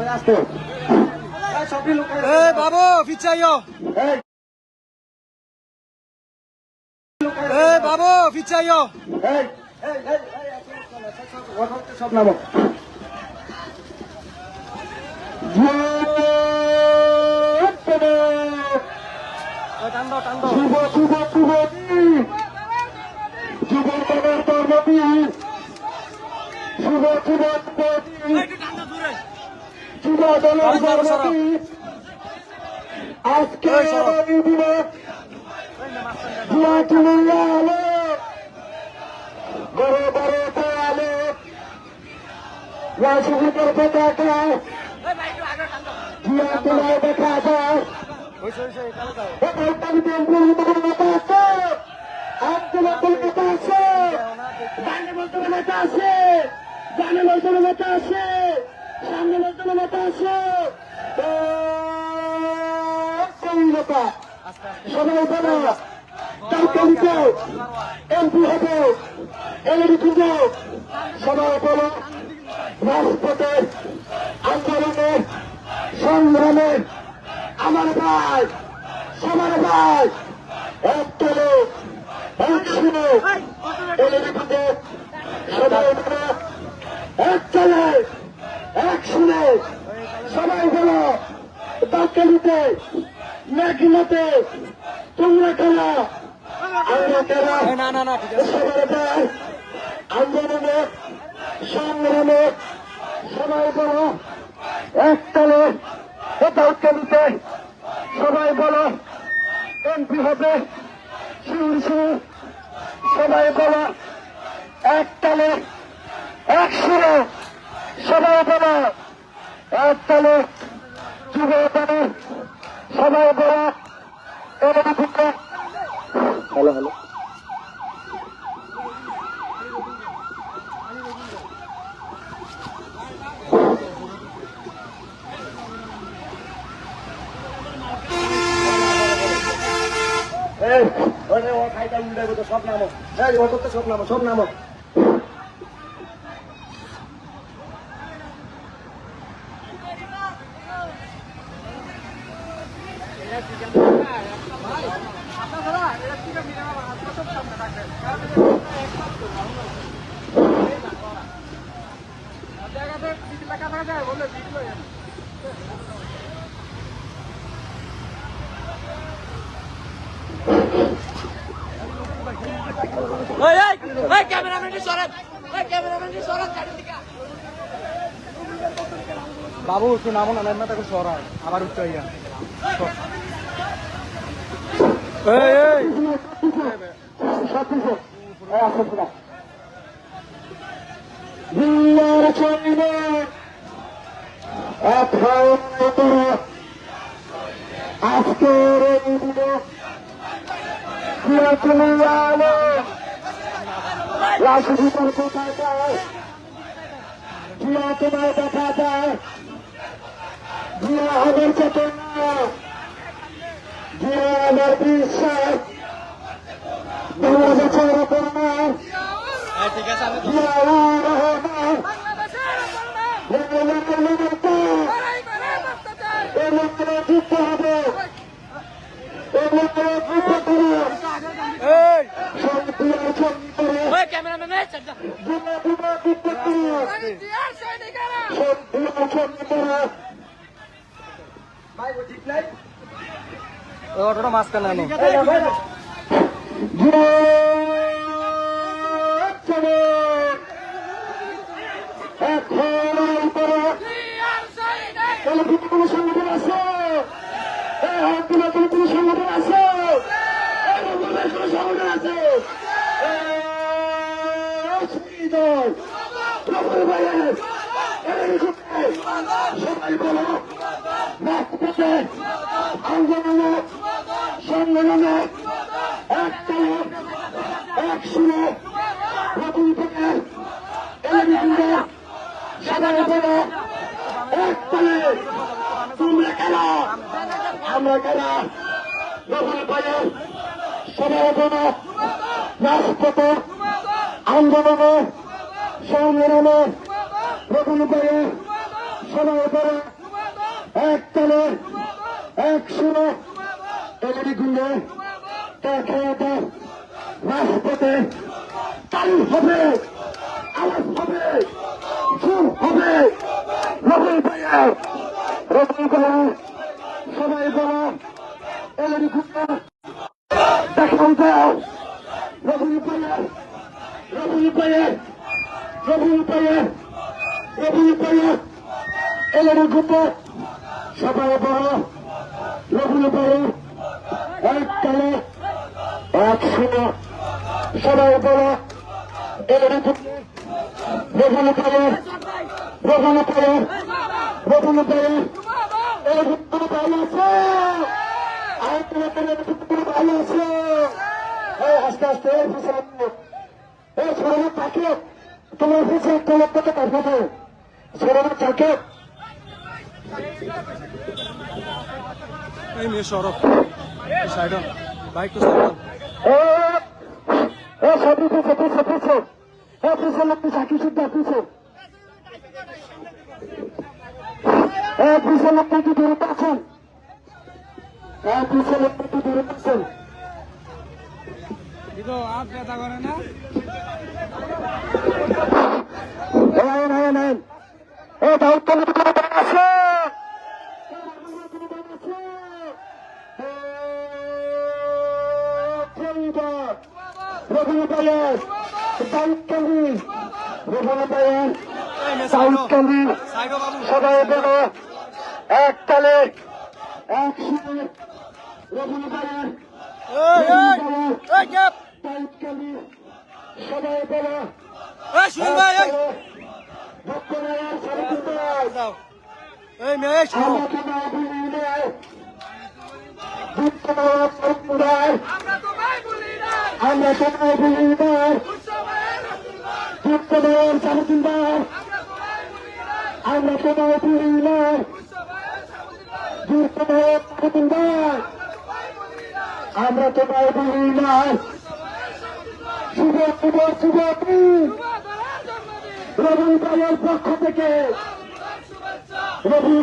বাবু এ বাবু পিছাইও সব নামো টান দাও টান দাও যুব যুব যুবতী যুব যুব যুবতী যুব দলের কর্মতী আজকে জুয়া আলো। বড় বড় আলো। রাজনীতির পতাকা। জুয়া চুনায় দেখা যায়। নেতা আছে। গানে বলতে নেতা আছে। সামনে বলতে নেতা আছে। সবাই কালকে দিতে এমপি হবে এলডি খুঁজে সবাই বলো রাজপথে আন্দোলনে সংগ্রামে আমার ভাই সবার ভাই এক চলো এক শুনে এলডি খুঁজে সবাই এক চলে এক শুনে সবাই বলো বাক্যালিতে মেঘিলাতে তোমরা খেলা? আমরা আছে। সবার ভাই আন্দোলনে সংগ্রামে সবাই বলো একতলে দায়িত্বলিতে সবাই বলো এমপি হবে শিউর শিউর। সবাই বলো একতলে এক বলো একতলে যুব দলে সবাই বলো হ্যালো হ্যালো। এই সব নামো। এই ও সব নামো সব নামো এই এই এই ক্যামেরাম্যানটি সরান এই ক্যামেরাম্যানটি সরান চারিদিকে বাবু একটু নামো না না তাকে সরাই আবার উচ্চ আজকের এই দিনে রাজনীতির কোথায় যায়? জিয়া তোমায় দেখা জিয়া আমার চেতনা। জিয়া আমার বিশ্বাস জিয়া রহমান এই হবে করে এই শান্তি আর চন্দ্রে ওই অটোটা মাঝখানে আনো আছে আছে সবাই বলো সংগ্রামে একতলে এক সুরে নতুন থেকে এলবিগুলো সবাই বলো একতলে তোমরা খেলা আমরা খেলা প্রফুল্ল ভাইয়ের সবাই বলো রাজপথে আন্দোলনে সংগ্রামে প্রফুল্ল ভাইয়ের সবাই বলো এক তালে এক সুরে দাও রাজপথে তালি হবে আওয়াজ হবে সুর হবে। রবি ভাইয়া রবি ভাইয়া সবাই এলইডি গুন্ডে দেখাও দাও রবি ভাইয়া রবি ভাইয়া রবি ভাইয়া রবি ভাইয়া এলইডি সবাই বলো রবি ভাইয়া তালে এক শূন্য সবাই বলো গুন্ডে রবি ভাইয়া রবি ভাইয়া রবি ভাইয়া এলইডি গুন্ডে আছে। আর তোমার গুন্ডে ভাই আছে। আস্তে আস্তে, এই পিছনে এই ছোড়ানো তাকে তোমার থেকে তার কথা ছোড়ানো তাকে এই মেয়ে সরব। সাইড বাইক তো সাইড এ সবই পিছে পিছে পিছে এ পিছে লোক পিছা কি পিছে এ পিছে লোক কি দূরে আছেন এ পিছে লোক কি দূরে আর ব্যথা করে না নেন নেন এ দাউদ তো লোক আছে রবি পায়ের দাউদ কালি রবি পায়ের এই সাইড কালি সাইড বাবু সবাই বলো এক তালে এক সুরে বলো এই মেয়ে এই শোনো আমরা তোমার ভূমি নয় দুঃখময় সরকার আমরা তোমায় ভুলি নাই আমরা তোমার উৎসবের রসুলগণ, দুঃখময় সরকার আমরা তোমায় আমরা তোমার উৎসবের আমরা রসুলগণ, তোমার শুভ শুভ শুভ রবি পক্ষ থেকে। রবি